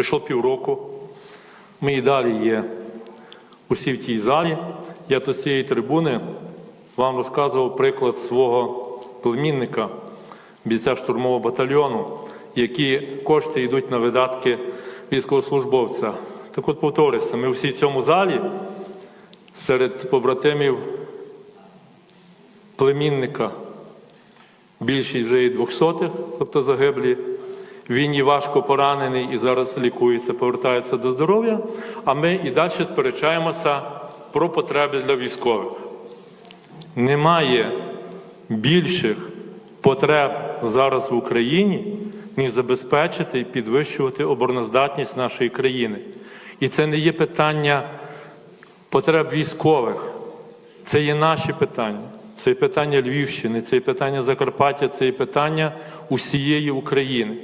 Прийшло півроку. Ми і далі є усі в тій залі. Я з цієї трибуни вам розказував приклад свого племінника, бійця штурмового батальйону, які кошти йдуть на видатки військовослужбовця. Так от повторюся, ми всі в цьому залі серед побратимів племінника більшість вже і двохсотих, тобто загиблі. Він і важко поранений і зараз лікується, повертається до здоров'я. А ми і далі сперечаємося про потреби для військових. Немає більших потреб зараз в Україні, ніж забезпечити і підвищувати обороноздатність нашої країни. І це не є питання потреб військових. Це є наші питання. Це є питання Львівщини, це є питання Закарпаття, це є питання усієї України.